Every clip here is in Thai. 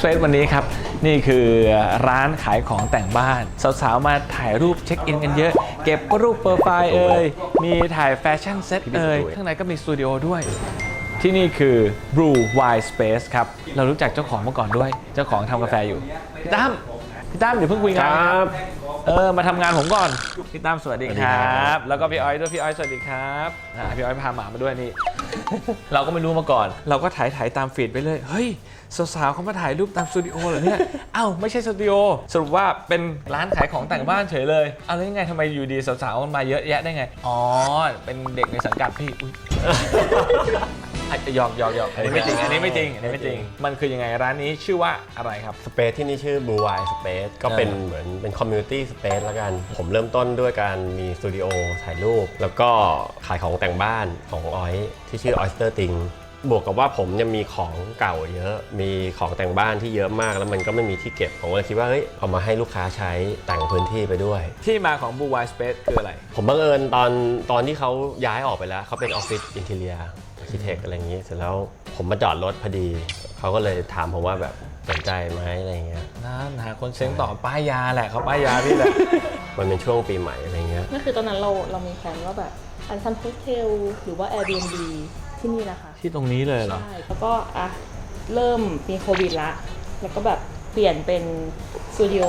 Spec Space วันนี้ครับ นี่คือร้านขายของแต่งบ้าน สาวๆ มาถ่ายรูปเช็คอินกันเยอะ เก็บรูปโปรไฟล์เอ่ยมีถ่ายแฟชั่นเซ็ตเอ่ยข้างในก็มีสตูดิโอด้วย ที่นี่คือ Brew Wine Space ครับ เรารู้จักเจ้าของมาก่อนด้วย เจ้าของทำกาแฟอยู่พี่ตั้ม พี่ตั้มเดี๋ยวเพิ่งคุยงานนะครับ เออมาทำงานผมก่อน พี่ตั้มสวัสดีครับแล้วก็พี่อ้อยด้วยพี่อ้อยสวัสดีครับอ่าพี่อ้อยพาหมามาด้วยนี่ เราก็ไม่รู้มาก่อน เราก็ถ่ายถ่ายตามฟีดไปเลย เฮ้ยสาวๆเขามาถ่ายรูปตามสตูดิโอเหรอเนี่ย เอ้าไม่ใช่สตูดิโอสรุปว่าเป็นร้านขายของแต่งบ้านเฉยเลยเอาแล้วยังไงทำไมอยู่ดีสาวๆมันมาเยอะแยะได้ไง อ๋อ เป็นเด็กในสังกัดพี่อุ๊ย อะหยอกหยอกหยอกอันนี้ไม่จริงอันนี้ไม่จริงอันนี้ไม่จริง มันคือยังไงร้านนี้ชื่อว่าอะไรครับ สเปซที่นี่ชื่อ Blue Wire Space ก็เป็นเออเหมือนเป็นคอมมูนิตี้สเปซแล้วกัน ผมเริ่มต้นด้วยการมีสตูดิโอถ่ายรูป แล้วก็ขายของแต่งบ้านของออยที่ชื่อ Oyster Ting บวกกับว่าผมยังมีของเก่าเยอะ มีของแต่งบ้านที่เยอะมาก แล้วมันก็ไม่มีที่เก็บ ผมก็เลยคิดว่า เฮ้ย เอามาให้ลูกค้าใช้แต่งพื้นที่ไปด้วย ที่มาของ Blue Wine Space คืออะไร ผมบังเอิญตอนตอนที่เขาย้ายออกไปแล้ว เขาเป็นออฟฟิศอินเทเลียอาร์ คิเทคอะไรอย่างนี้ เสร็จแล้วผมมาจอดรถพอดี เขาก็เลยถามผมว่าแบบสนใจไหมอะไรอย่างเงี้ย นั่นหาคนเซ้งต่อป้ายยาแหละเขาป้ายยาพี่แหละ มันเป็นช่วงปีใหม่อะไรเงี้ยก็คือตอนนั้นเราเรามีแผนว่าแบบอาจจะทำโฮสเทลหรือว่า Airbnb ที่นี่นะคะ ที่ตรงนี้เลยเหรอ ใช่ แล้วก็อะเริ่มมีโควิดละ แล้วก็แบบเปลี่ยนเป็นสตูดิโอ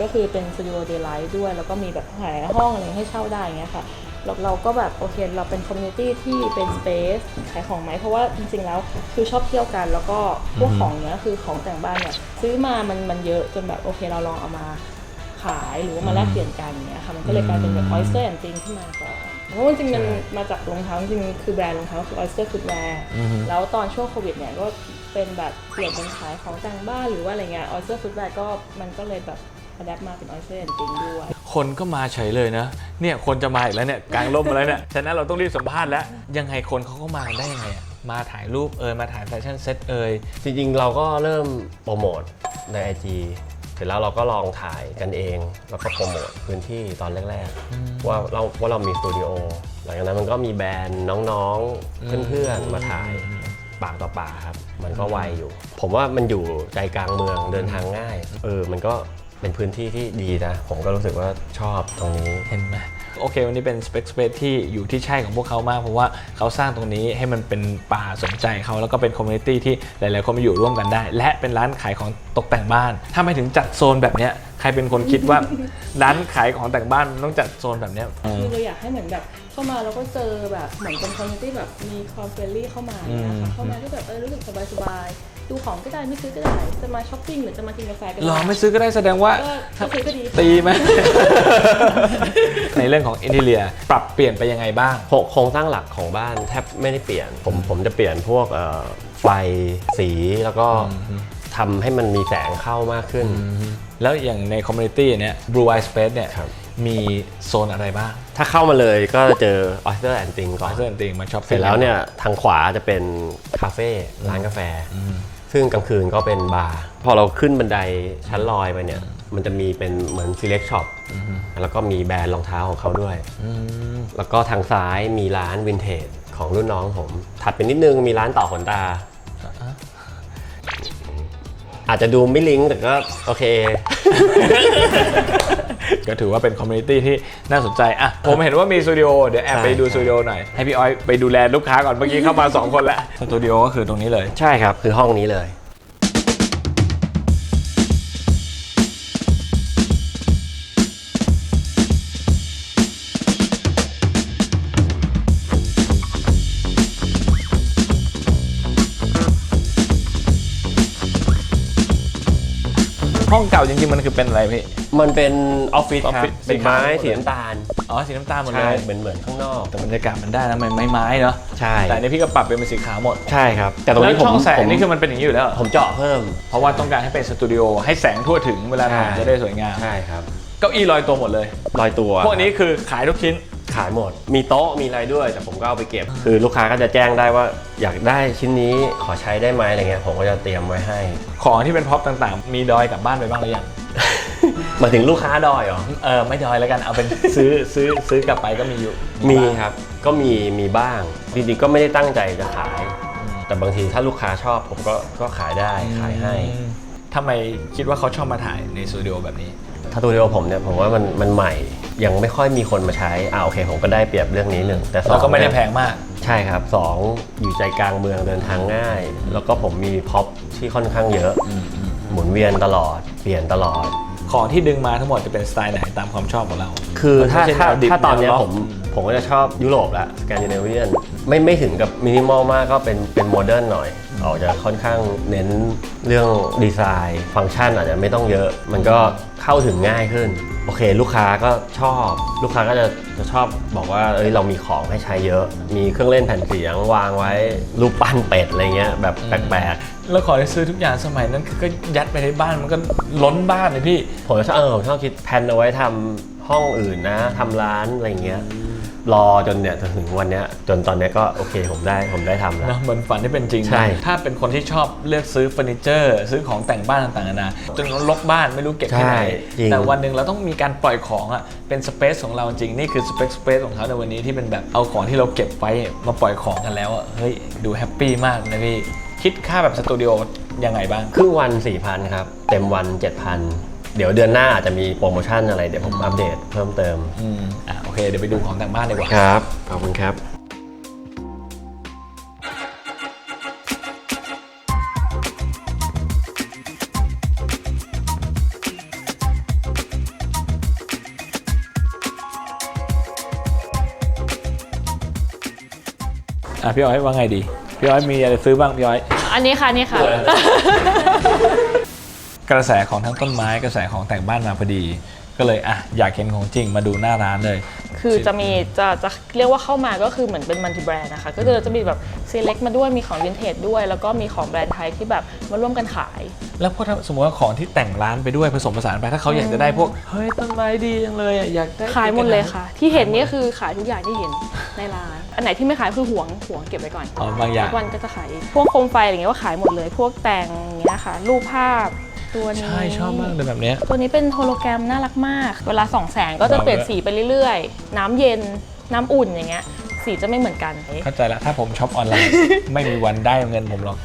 ก็คือเป็นสตูดิโอเดย์ไลท์ด้วย แล้วก็มีแบบหลายห้องอะไรให้เช่าได้อย่างเงี้ยค่ะ เราเราก็แบบโอเคเราเป็นคอมมูนิตี้ที่เป็นสเปซขายของไหมเพราะว่าจริงๆแล้วคือชอบเที่ยวกัน แล้วก็พวกของเนี้ยคือของแต่งบ้านเนี่ยซื้อมามันมันเยอะจนแบบโอเคเราลองเอามาขายหรือว่ามาแลกเปลี่ยนกันเนี้ยค่ะมันก็เลยกลายเป็นแบบ oyster and thing ขึ้นมาก่อนเพราะว่าจริงๆมันมาจากรองเท้าจริงๆคือแบรนด์รองเท้าคือ oyster footwear แล้วตอนช่วงโควิดเนี่ยก็เป็นแบบเปลี่ยนเป็นขายของแต่งบ้านหรือว่าอะไรเงี้ย oyster footwear ก็มันก็เลยแบบอัดแอปมาเป็น oyster and thing ด้วย คนก็มาเฉยเลยนะ เนี่ยคนจะมาอีกแล้วเนี่ยกลางร่มมาแล้วเนี่ยฉะนั้นเราต้องรีบสัมภาษณ์แล้ว ยังไงคนเขาก็มากันได้ยังไงอะมาถ่ายรูปเอยมาถ่ายแฟชั่นเซ็ตเอยจริงๆ เราก็เริ่มโปรโมทใน IG เสร็จแล้วเราก็ลองถ่ายกันเอง แล้วก็โปรโมทพื้นที่ตอนแรกๆ ว่าเราว่าเรามีสตูดิโอหลังจากนั้นมันก็มีแบรนด์น้องๆ เพื่อนๆ มาถ่ายปากต่อปากครับ มันก็ไวอยู่ ผมว่ามันอยู่ใจกลางเมืองเดินทางง่าย เออ มันก็ เป็นพื้นที่ที่ดีนะ ผมก็รู้สึกว่าชอบตรงนี้ เห็นไหมโอเค วันนี้เป็น Spec Space ที่อยู่ที่ใช่ของพวกเขามาก เพราะว่าเขาสร้างตรงนี้ให้มันเป็นป่าสนใจเขาแล้วก็เป็นคอมมูนิตี้ที่หลาย ๆ คนมาอยู่ร่วมกันได้ และเป็นร้านขายของตกแต่งบ้าน ถ้าไม่ถึงจัดโซนแบบเนี้ยใครเป็นคนคิดว่า ร้านขายของแต่งบ้านมันต้องจัดโซนแบบเนี้ยเออคือเราอยากให้เหมือนแบบเข้ามาแล้วก็เจอแบบเหมือนเป็นคอมมูนิตี้แบบมีคอมเฟรนลี่เข้ามาเนี่ยอืมค่ะเข้ามาที่แบบเออรู้สึกสบายๆ ดูของก็ได้ไม่ซื้อก็ได้จะมาช้อปปิ้งหรือจะมากินกาแฟก็ได้ หรอไม่ซื้อก็ได้แสดงว่าก็ถ้าซื้อก็ดี ตีไหม ในเรื่องของอินเทียปรับเปลี่ยนไปยังไงบ้าง โคโครงสร้างหลักของบ้านแทบไม่ได้เปลี่ยน ผมผมจะเปลี่ยนพวกเอ่อไฟสีแล้วก็ทำให้มันมีแสงเข้ามากขึ้น แล้วอย่างในคอมมูนิตี้เนี้ย Blue Eye Space เนี่ยครับ มีโซนอะไรบ้างถ้าเข้ามาเลยก็จะเจอ Oyster and Ting ก่อน เพื่อนติงมาช็อปเสร็จแล้วเนี่ยทางขวาจะเป็นคาเฟ่ร้านกาแฟ ซึ่งกลางคืนก็เป็นบาร์พอเราขึ้นบันไดชั้นลอยไปเนี่ย มันจะมีเป็นเหมือน select shop แล้วก็มีแบรนด์รองเท้าของเขาด้วย แล้วก็ทางซ้ายมีร้านวินเทจของรุ่นน้องผม ถัดไปนิดนึงมีร้านต่อขนตา อาจจะดูไม่ลิงก์แต่ก็โอเค ก็ถือว่าเป็นคอมมูนิตี้ที่น่าสนใจอะผมเห็นว่ามีสตูดิโอเดี๋ยวแอบใช่ไปดูสตูดิโอหน่อยให้พี่อ้อยไปดูแลลูกค้าก่อนเมื่อกี้เข้ามา 2 คนแล้วสตูดิโอก็คือตรงนี้เลย ใช่ครับ คือห้องนี้เลย ห้องเก่าจริงๆมันคือเป็นอะไรพี่ มันเป็นออฟฟิศออฟครับฟิศเป็นไม้สีสีขาวน้ำตาลอ๋อสีน้ำตาลหมดเลใช่ยเหมือนเหมือนข้างนอก แต่บรรยากาศมันได้นะมันไม้ๆเนาะใช่ แต่อันนี้พี่ก็ปรับเป็นสีขาวหมดใช่ครับ แต่ตรงแล้วนี้ผมช่องแสงผมนี่คือมันเป็นอย่างนี้อยู่แล้วเหรอผมเจาะเพิ่ม เพราะว่าต้องการให้เป็นสตูดิโอให้แสงทั่วถึงเวลาถ่ายใช่ จะได้สวยงามใช่ครับเก้าอี้ลอยตัวหมดเลย ลอยตัวพวกนี้คือขายทุกชิ้นขายหมด มีโต๊ะมีอะไรด้วย แต่ผมก็เอาไปเก็บ คือลูกค้าก็จะแจ้งได้ว่าอยากได้ชิ้นนี้ขอใช้ได้ไหมอะไรเงี้ยผมก็จะเตรียมไว้ให้ ของที่เป็นพ็อปต่างๆ มีดอยกลับบ้านไปบ้างหรือยัง หมายถึงลูกค้าดอยเหรอ เออไม่ดอยแล้วกันเอาเป็น ซื้อซื้อซื้อกลับไปก็มีอยู่มีบ้างครับ ก็มีมีบ้าง จริงๆก็ไม่ได้ตั้งใจจะขาย แต่บางทีถ้าลูกค้าชอบผมก็ก็ขายได้ขายให้ อืมทำไมคิดว่าเขาชอบมาถ่ายในสตูดิโอแบบนี้ ถ้าตัวเดียวผมเนี่ยผมว่ามันมันใหม่ ยังไม่ค่อยมีคนมาใช้อ่าโอเค ผมก็ได้เปรียบเรื่องนี้หนึ่งแต่สองแล้วก็ไม่ได้เนี่ยแพงมาก ใช่ครับสองอยู่ใจกลางเมืองเดินทางง่าย แล้วก็ผมมีพ็อปที่ค่อนข้างเยอะ หมุนเวียนตลอด เปลี่ยนตลอด ของที่ดึงมาทั้งหมดจะเป็นสไตล์ไหนตามความชอบของเรา คือถ้ามันไม่ใช่ถ้าแนวดิบถ้าตอนเนี้ยแนวล็อกผมผมก็จะชอบยุโรปละสแกนดิเนเวียนไม่ไม่ถึงกับมินิมอลมากก็เป็นเป็นโมเดิร์นหน่อยออกจะค่อนข้างเน้นเรื่องดีไซน์ ฟังก์ชันอาจจะไม่ต้องเยอะ มันก็เข้าถึงง่ายขึ้น โอเค ลูกค้าก็ชอบ ลูกค้าก็จะจะชอบบอกว่าเอ้ยเรามีของให้ใช้เยอะ มีเครื่องเล่นแผ่นเสียงวางไว้รูปปั้นเป็ดอะไรเงี้ยแบบแปลกๆแล้วของที่ซื้อทุกอย่างสมัยนั้นก็ยัดไปในบ้านมันก็ล้นบ้านเลยพี่ผมจะชอบเออผมชอบคิดแผนเอาไว้ทำห้องอื่นนะทำร้านอะไรเงี้ย รอจนเนี่ยจนถึงวันเนี้ยจนตอนเนี้ยก็โอเคผมได้ผมได้ทำแล้ว นะเหมือนฝันที่เป็นจริงนะใช่ ถ้าเป็นคนที่ชอบเลือกซื้อเฟอร์นิเจอร์ ซื้อของแต่งบ้านต่างๆนานาจนลกบ้านไม่รู้เก็บที่ไหนจริงแต่วันหนึ่งเราต้องมีการปล่อยของอะเป็นสเปซของเราจริงนี่คือสเปซสเปซของเขาในวันนี้ที่เป็นแบบเอาของที่เราเก็บไว้มาปล่อยของกันแล้วอะเฮ้ยดูแฮปปี้มากนะพี่คิดค่าแบบสตูดิโอยังไงบ้าง ครึ่งวัน 4,000 ครับ เต็มวัน 7,000 เดี๋ยวเดือนหน้าอาจจะมีโปรโมชั่นอะไรเดี๋ยวผมอัปเดตเพิ่มเติมอืมอะโอเคเดี๋ยวไปดูของแต่งบ้านดีกว่า ครับขอบคุณครับ อะพี่อ้อยว่าไงดี พี่อ้อยมีอะไรซื้อบ้างพี่อ้อย อันนี้ค่ะนี่ค่ะ กระแสของทั้งต้นไม้กระแสของแต่งบ้านมาพอดี ก็เลยอะอยากเห็นของจริงมาดูหน้าร้านเลย คือจะมีจะจะเรียกว่าเข้ามาก็คือเหมือนเป็นมัลติแบรนด์นะคะ ก็คือจะมีแบบซีเล็กมาด้วยมีของวินเทจด้วย แล้วก็มีของแบรนด์ไทยที่แบบมาร่วมกันขาย แล้วพวกถ้าสมมติว่าของที่แต่งร้านไปด้วยผสมผสานไปถ้าเขาอยากจะได้พวกเฮ้ยต้นไม้ดีจังเลยอะอยากได้ขายหมดเลยค่ะ ที่เห็นนี่คือขายทุกอย่างที่เห็นในร้าน อันไหนที่ไม่ขายคือหวงหวงเก็บไว้ก่อนอ๋อบางอย่าง ทุกวันก็จะขายพวกโคมไฟอะไรอย่างเงี้ยก็ขายหมดเลย พวกแต่งอย่างเงี้ยค่ะรูปภาพ ตัวนี้ ใช่ชอบมากเลยแบบเนี้ย ตัวนี้เป็นโฮโลแกรมน่ารักมาก เวลาส่องแสงก็จะเปลี่ยนสีไปเรื่อยๆ น้ำเย็น น้ำอุ่นอย่างเงี้ย สีจะไม่เหมือนกัน เข้าใจแล้วถ้าผมช็อปออนไลน์ ไม่มีวันได้เงินผมหรอก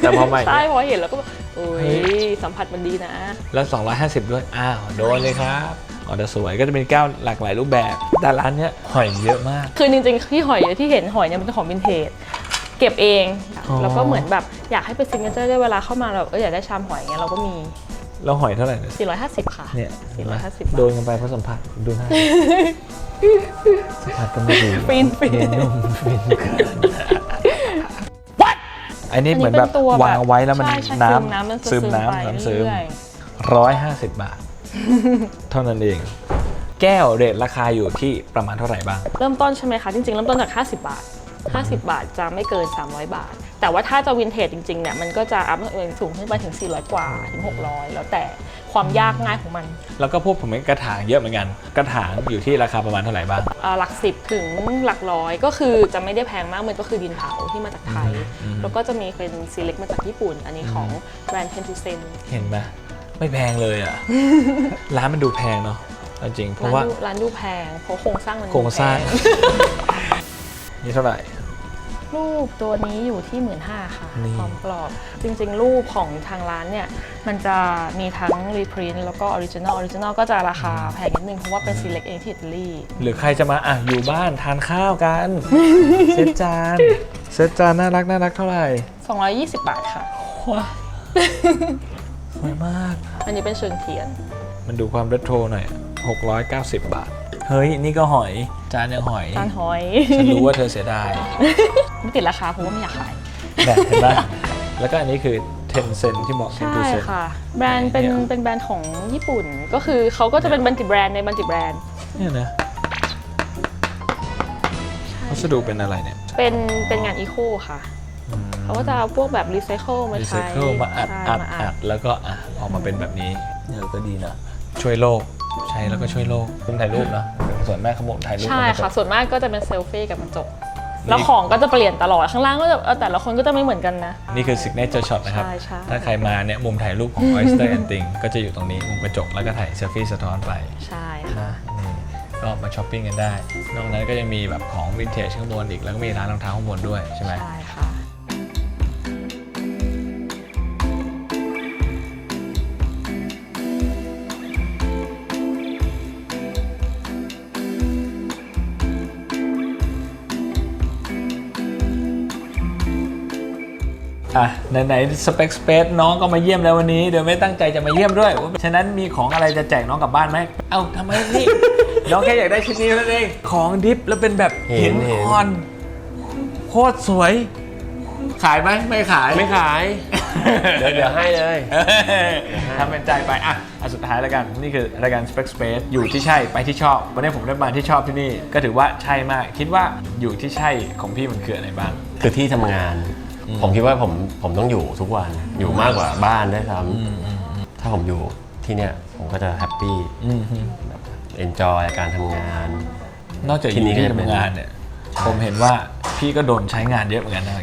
แต่พอมาอย่างใช่เงี้ยพอเห็นแล้วก็แบบโอ้เฮ้ยยสัมผัสมันดีนะ แล้ว 250 ด้วย อ้าว โดนเลยครับอ๋อแต่สวยก็จะเป็นแก้วหลากหลายรูปแบบแต่ร้านเนี้ยหอยเยอะมาก คือจริงๆที่หอยที่เห็นหอยเนี่ยเป็นของวินเทจ เก็บเองอ๋อ แล้วก็เหมือนแบบอยากให้เป็นซิงเกิลด้วยเวลาเข้ามาเราเอออยากได้ชามหอยเงี้ยเราก็มี แล้วหอยเท่าไหร่เนี่ย450 ค่ะ เนี่ยเห็นไหม450บาท โดนกันไปเพราะสัมผัสดูหน้าสัมผัสก็ไม่ดีฟินฟินเนุ่มฟินเกินอันนี้เหมือนแบบป็ตัววางไว้แล้วมันใช่ใช่น้ซึมน้ำมันำซึมไปน้ำน้ำซึมเรื่อยร้อยห้าสิบบาท เท่านั้นเอง แก้วเรทราคาอยู่ที่ประมาณเท่าไหร่บ้าง ๆเริ่มต้นใช่ไหมคะจริงๆเริ่มต้นจาก 50 บาท 50 บาทจะไม่เกิน 300 บาท แต่ว่าถ้าจะวินเทจจริงๆเนี่ยมันก็จะอัพสูงขึ้นไปถึง 400 กว่าถึง 600 แล้วแต่ความยากง่ายของมัน แล้วก็พวกผมเป็นกระถางเยอะเหมือนกัน กระถางอยู่ที่ราคาประมาณเท่าไหร่บ้างเอ่อหลักสิบถึงหลักร้อยก็คือจะไม่ได้แพงมากมันก็คือดินเผาที่มาจากไทยอืมแล้วก็จะมีเป็นซีเล็กมาจากญี่ปุ่น อันนี้ของแบรนด์เทนทูเซนเห็นไหมไม่แพงเลยอะร้านมันดูแพงเนาะเอาจริงเพราะร้านว่าดูร้านดูแพงเพราะโครงสร้างมันโครงสร้างแพ นี่เท่าไหร่ รูปตัวนี้อยู่ที่ 1 5ื่นค่ะนี่พร้อมกรอบ จริงๆ รูปของทางร้านเนี่ย มันจะมีทั้งรีพรินต์แล้วก็ออริจินอลออริจินอลก็จะราคาแพงนิดนึง เพราะว่าเป็นซีเล็กเองที่อิตาลีหรือใครจะมาอะอยู่บ้านทานข้าวกัน เซตจานเซตจานน่ารักน่ารักเท่าไหร่220 บาทค่ะว้าสวยมาก อันนี้เป็นเชิงเทียน มันดูความเรโทรหน่อย 690 บาท เฮ้ย นี่ก็หอย จานยังหอย จานหอย ฉันรู้ว่าเธอเสียดาย ไม่ติดราคาเพราะว่าไม่อยากขาย แบบเห็นปะแล้วก็อันนี้คือ10เซนที่บอกใช่10เซนค่ะ แบรนด์เป็นเนี่ย เป็นแบรนด์ของญี่ปุ่น ก็คือเขาก็จะเป็นบันติแบรนด์ในบันติแบรนด์ เนี่ยนะวัสดุเป็นอะไรเนี่ยเป็นเป็นงานอีโคค่ะเขาก็จะเอาพวกแบบรีไซเคิลมารีไซใช้เคิลมาอัดใช่อัดมาอัดแล้วก็อะออกมาเป็นแบบนี้เนี่ยก็ดีนะ ช่วยโลก ใช้แล้วก็ช่วยโลกมุมถ่ายรูปเนอะส่วนแม่ขโมยถ่ายรูปใช่กับกรจค่ะกส่วนมากก็จะเป็นเซลฟี่กับกระจกนี่แล้วของก็จะเปลี่ยนตลอดข้างล่างก็จะเออแต่ละคนก็จะไม่เหมือนกันนะ นี่คือ signature shot นะครับ ใช่ใช่ ถ้าใครมาเนี่ยมุมถ่ายรูปของ Oyster and Ting ก็จะอยู่ตรงนี้มุมกระจกแล้วก็ถ่ายเซลฟี่สะท้อนไป ใช่ค่ะ นะนี่ก็มาช้อปปิ้งกันได้ นอกนั้นก็ยังมีแบบของวินเทจข้างบนอีก แล้วก็มีร้านรองเท้าข้างบนด้วยใช่ไหมใช่ อะไหนๆสเปคสเปซน้องก็มาเยี่ยมแล้ววันนี้เดี๋ยวไม่ตั้งใจจะมาเยี่ยมด้วย ฉะนั้นมีของอะไรจะแจกน้องกลับบ้านไหมเอ้าทำไมนี่ น้องแค่อยากได้ชิ้นนี้นั่นเองของดิฟแล้วเป็นแบบเห็หินนเห็น อ่อนโคตรสวย ขายไหมไม่ขาย ไม่ขาย เดี๋ยวเดี๋ยวให้เลยทำเป็นใจไป อะอันสุดท้ายแล้วกัน นี่คือรายการ Spec Space อยู่ที่ใช่ไปที่ชอบ วันนี้ผมได้มาที่ชอบที่นี่ ก็ถือว่าใช่มาก คิดว่าอยู่ที่ใช่ของพี่มันคืออะไรบ้าง คือที่ทำงาน ผมคิดว่าผมผมต้องอยู่ทุกวันอยู่มากกว่าบ้านด้วยซ้ำถ้าผมอยู่ที่เนี้ยผมก็จะแฮปปี้แบบเอนจอยการทำงาน นอกจากอที่ยู่นี่ที่ก็จะเป็นทำงานเนี่ยผมเห็นว่าพี่ก็โดนใช้งานเยอะเหมือนกันนะ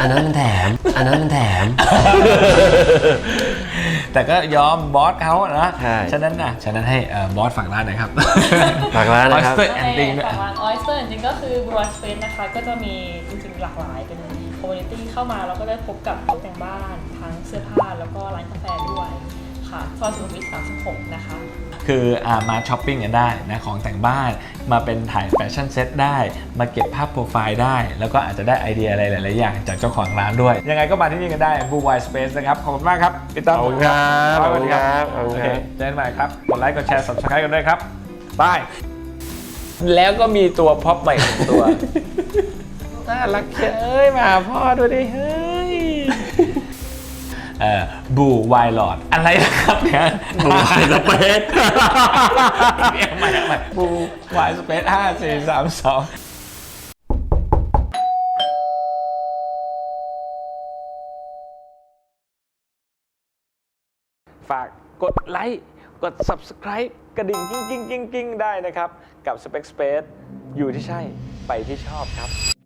อันนั้นมันแถม อันนั้นมันแถม แต่ก็ยอมบอสเขาอะนะใช่ฉะนั้นนะฉะนั้นให้เอ่อบอสฝากร้านหน่อยครับ ฝากร้านนะครับ Oyster ใน Ending ด้วยฝั่งร้าน Oyster จริงๆก็คือ Blue Space นะคะ ก็จะมีจริงๆหลากหลายเป็น คอมมูนิตี้เข้ามาแล้วก็ได้พบกับตกแต่งบ้านทั้งเสื้อผ้าแล้วก็ร้านกาแฟด้วยค่ะซอยสุขุมวิท36 นะคะ คืออามาช้อปปิ้งกันได้นะของแต่งบ้านมาเป็นถ่ายแฟชั่นเซ็ตได้ มาเก็บภาพโปรไฟล์ได้ แล้วก็อาจจะได้ไอเดียอะไรหลาย ๆ อย่างจากเจ้าของร้านด้วย ยังไงก็มาที่นี่กันได้ Blue Wide Space นะครับ ขอบคุณมากครับพี่ตั้มขอบคุณครับขอบคุณครับขอบคุณโอคเครับ เจอกันใหม่ครับกดไลค์กดแชร์ subscribe กันด้วยครับบาย แล้วก็มีตัวพ็อปใหม่หนึ่งตัว น่ารักเอ้ยมาหาพ่อดูดิเฮ้ยเอ่อบูไวลอดอะไรนะครับเนี่ยบูไวสเปซเอาใหม่เอาใหม่บูไวสเปซห้าสี่สามสองฝากกดไลค์ กด subscribe กระดิ่งกิ้งกิ้งกิ้งกิ้งได้นะครับ กับ Spec Space อยู่ที่ใช่ ไปที่ชอบครับ